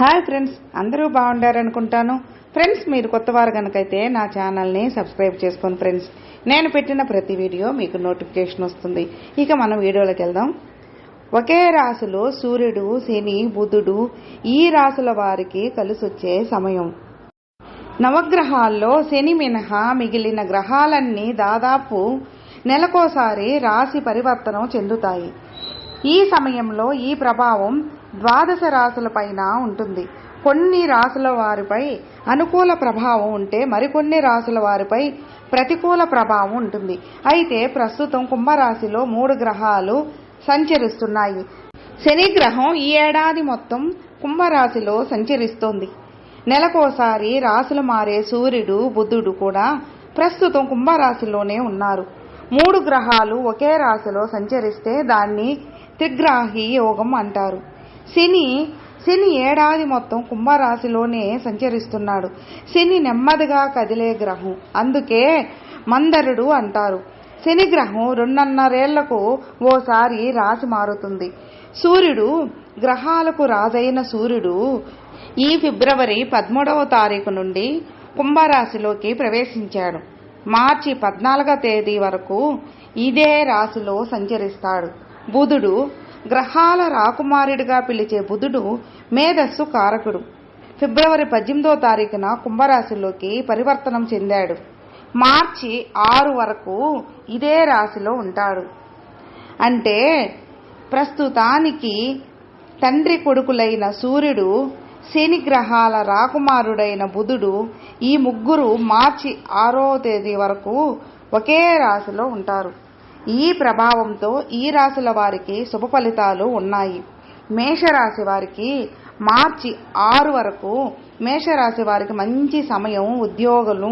Hi friends అందరూ బాగుండారనుకుంటాను. Friends మీరు కొత్త వారు కనుకైతే నా ఛానల్ని సబ్స్క్రైబ్ చేసుకోండి ఫ్రెండ్స్. నేను పెట్టిన ప్రతి వీడియో మీకు నోటిఫికేషన్ వస్తుంది. ఇక మనం వీడియోలోకి వెళ్దాం. ఒకే రాశిలో సూర్యుడు శని బుధుడు ఈ రాశుల వారికి కలిసొచ్చే సమయం. నవగ్రహాల్లో శని మినహా మిగిలిన గ్రహాలన్నీ దాదాపు నెలకోసారి రాశి పరివర్తనం చెందుతాయి. ఈ సమయంలో ఈ ప్రభావం ద్వాదశ రాసులపైన ఉంటుంది. కొన్ని రాశుల వారిపై అనుకూల ప్రభావం ఉంటే మరికొన్ని రాశుల వారిపై ప్రతికూల ప్రభావం ఉంటుంది. అయితే ప్రస్తుతం కుంభరాశిలో మూడు గ్రహాలు సంచరిస్తున్నాయి. శని గ్రహం ఈ ఏడాది మొత్తం కుంభరాశిలో సంచరిస్తోంది. నెలకోసారి రాశులు మారే సూర్యుడు బుద్ధుడు కూడా ప్రస్తుతం కుంభరాశిలోనే ఉన్నారు. మూడు గ్రహాలు ఒకే రాశిలో సంచరిస్తే దాన్ని త్రిగ్రాహి యోగం అంటారు. శని శని ఏడాది మొత్తం కుంభరాశిలోనే సంచరిస్తున్నాడు. శని నెమ్మదిగా కదిలే గ్రహం. అందుకే మందరుడు అంటారు. శని గ్రహం రెండున్నరేళ్ళకు ఓసారి రాశి మారుతుంది. సూర్యుడు గ్రహాలకు రాజైన సూర్యుడు ఈ ఫిబ్రవరి పదమూడవ తారీఖు నుండి కుంభరాశిలోకి ప్రవేశించాడు. మార్చి పద్నాలుగవ తేదీ వరకు ఇదే రాశిలో సంచరిస్తాడు. బుధుడు గ్రహాల రాకుమారుడిగా పిలిచే బుధుడు మేధస్సు కారకుడు. ఫిబ్రవరి పద్దెనిమిదో తారీఖున కుంభరాశిలోకి పరివర్తనం చెందాడు. మార్చి ఆరు వరకు ఇదే రాశిలో ఉంటాడు. అంటే ప్రస్తుతానికి తండ్రి కొడుకులైన సూర్యుడు శని గ్రహాల రాకుమారుడైన బుధుడు ఈ ముగ్గురు మార్చి ఆరో తేదీ వరకు ఒకే రాశిలో ఉంటారు. ఈ ప్రభావంతో ఈ రాశుల వారికి శుభ ఫలితాలు ఉన్నాయి. మేషరాశి వారికి మార్చి ఆరు వరకు మేషరాశి వారికి మంచి సమయం ఉద్యోగులు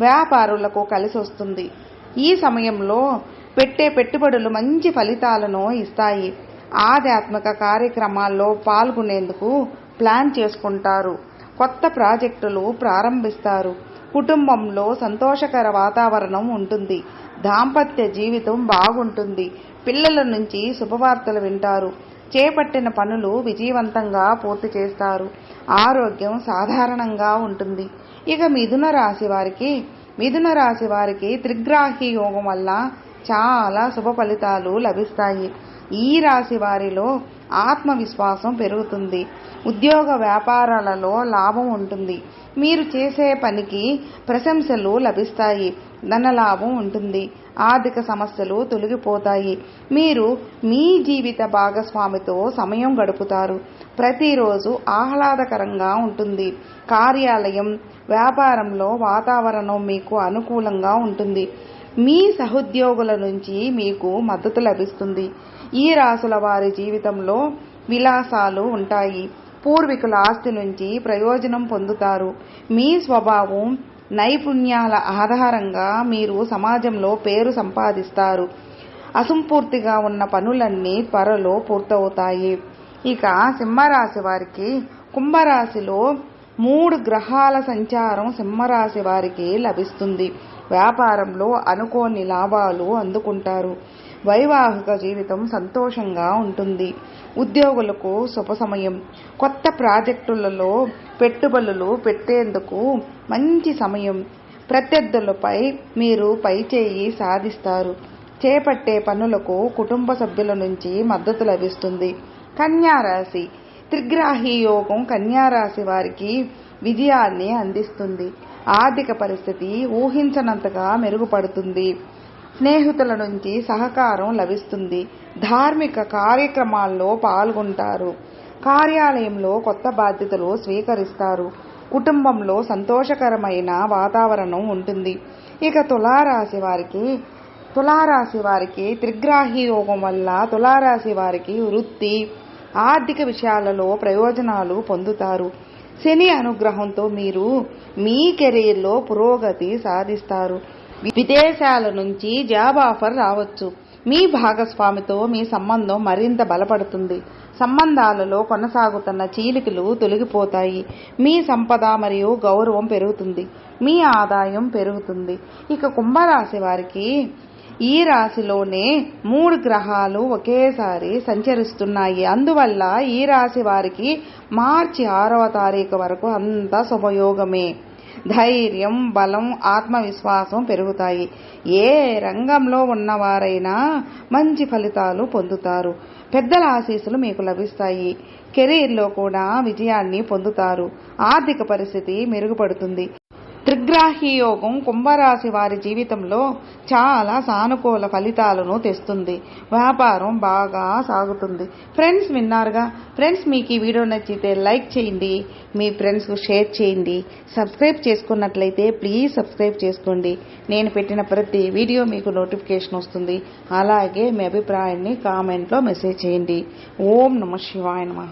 వ్యాపారులకు కలిసి వస్తుంది. ఈ సమయంలో పెట్టే పెట్టుబడులు మంచి ఫలితాలను ఇస్తాయి. ఆధ్యాత్మిక కార్యక్రమాల్లో పాల్గొనేందుకు ప్లాన్ చేసుకుంటారు. కొత్త ప్రాజెక్టులు ప్రారంభిస్తారు. కుటుంబంలో సంతోషకర వాతావరణం ఉంటుంది. దాంపత్య జీవితం బాగుంటుంది. పిల్లల నుంచి శుభవార్తలు వింటారు. చేపట్టిన పనులు విజయవంతంగా పూర్తి చేస్తారు. ఆరోగ్యం సాధారణంగా ఉంటుంది. ఇక మిథున రాశి వారికి మిథున రాశి వారికి త్రిగ్రాహి యోగం వల్ల చాలా శుభ ఫలితాలు లభిస్తాయి. ఈ రాశి వారిలో ఆత్మవిశ్వాసం పెరుగుతుంది. ఉద్యోగ వ్యాపారాలలో లాభం ఉంటుంది. మీరు చేసే పనికి ప్రశంసలు లభిస్తాయి. ధనలాభం ఉంటుంది. ఆర్థిక సమస్యలు తొలగిపోతాయి. మీరు మీ జీవిత భాగస్వామితో సమయం గడుపుతారు. ప్రతిరోజు ఆహ్లాదకరంగా ఉంటుంది. కార్యాలయం వ్యాపారంలో వాతావరణం మీకు అనుకూలంగా ఉంటుంది. మీ సహోద్యోగుల నుంచి మీకు మద్దతు లభిస్తుంది. ఈ రాసుల వారి జీవితంలో విలాసాలు ఉంటాయి. పూర్వీకుల ఆస్తి నుంచి ప్రయోజనం పొందుతారు. మీ స్వభావం నైపుణ్యాల ఆధారంగా మీరు సమాజంలో పేరు సంపాదిస్తారు. అసంపూర్తిగా ఉన్న పనులన్నీ త్వరలో పూర్తవుతాయి. ఇక సింహరాశి వారికి కుంభరాశిలో మూడు గ్రహాల సంచారం సింహరాశి వారికి లభిస్తుంది. వ్యాపారంలో అనుకోని లాభాలు అందుకుంటారు. వైవాహిక జీవితం సంతోషంగా ఉంటుంది. ఉద్యోగులకు శుభ సమయం. కొత్త ప్రాజెక్టులలో పెట్టుబడులు పెట్టేందుకు మంచి సమయం. ప్రత్యర్థులపై మీరు పైచేయి సాధిస్తారు. చేపట్టే పనులకు కుటుంబ సభ్యుల నుంచి మద్దతు లభిస్తుంది. కన్యారాశి త్రిగ్రాహి యోగం కన్యారాశి వారికి విజయాన్ని అందిస్తుంది. ఆర్థిక పరిస్థితి ఊహించనంతగా మెరుగుపడుతుంది. స్నేహితుల నుంచి సహకారం లభిస్తుంది. ధార్మిక కార్యక్రమాల్లో పాల్గొంటారు. కార్యాలయంలో కొత్త బాధ్యతలు స్వీకరిస్తారు. కుటుంబంలో సంతోషకరమైన వాతావరణం ఉంటుంది. ఇక తులారాశి వారికి తులారాశి వారికి త్రిగ్రాహి యోగం వల్ల తులారాశి వారికి వృత్తి ఆర్థిక విషయాలలో ప్రయోజనాలు పొందుతారు. శని అనుగ్రహంతో మీరు మీ కెరీర్లో పురోగతి సాధిస్తారు. విదేశాల నుంచి జాబ్ ఆఫర్ రావచ్చు. మీ భాగస్వామితో మీ సంబంధం మరింత బలపడుతుంది. సంబంధాలలో కొనసాగుతున్న చీలికలు తొలగిపోతాయి. మీ సంపద మరియు గౌరవం పెరుగుతుంది. మీ ఆదాయం పెరుగుతుంది. ఇక కుంభరాశి వారికి ఈ రాశిలోనే మూడు గ్రహాలు ఒకేసారి సంచరిస్తున్నాయి. అందువల్ల ఈ రాశి వారికి మార్చి ఆరవ తారీఖు వరకు అంతా శుభయోగమే. ధైర్యం బలం ఆత్మవిశ్వాసం పెరుగుతాయి. ఏ రంగంలో ఉన్నవారైనా మంచి ఫలితాలు పొందుతారు. పెద్దల ఆశీస్సులు మీకు లభిస్తాయి. కెరీర్లో కూడా విజయాన్ని పొందుతారు. ఆర్థిక పరిస్థితి మెరుగుపడుతుంది. త్రిగ్రాహి యోగం కుంభరాశి వారి జీవితంలో చాలా సానుకూల ఫలితాలను తెస్తుంది. వ్యాపారం బాగా సాగుతుంది. ఫ్రెండ్స్ విన్నారుగా? ఫ్రెండ్స్ మీకు ఈ వీడియో నచ్చితే లైక్ చేయండి. మీ ఫ్రెండ్స్కు షేర్ చేయండి. సబ్స్క్రైబ్ చేసుకున్నట్లయితే ప్లీజ్ సబ్స్క్రైబ్ చేసుకోండి. నేను పెట్టిన ప్రతి వీడియో మీకు నోటిఫికేషన్ వస్తుంది. అలాగే మీ అభిప్రాయాన్ని కామెంట్లో మెసేజ్ చేయండి. ఓం నమ శివాయ నమ.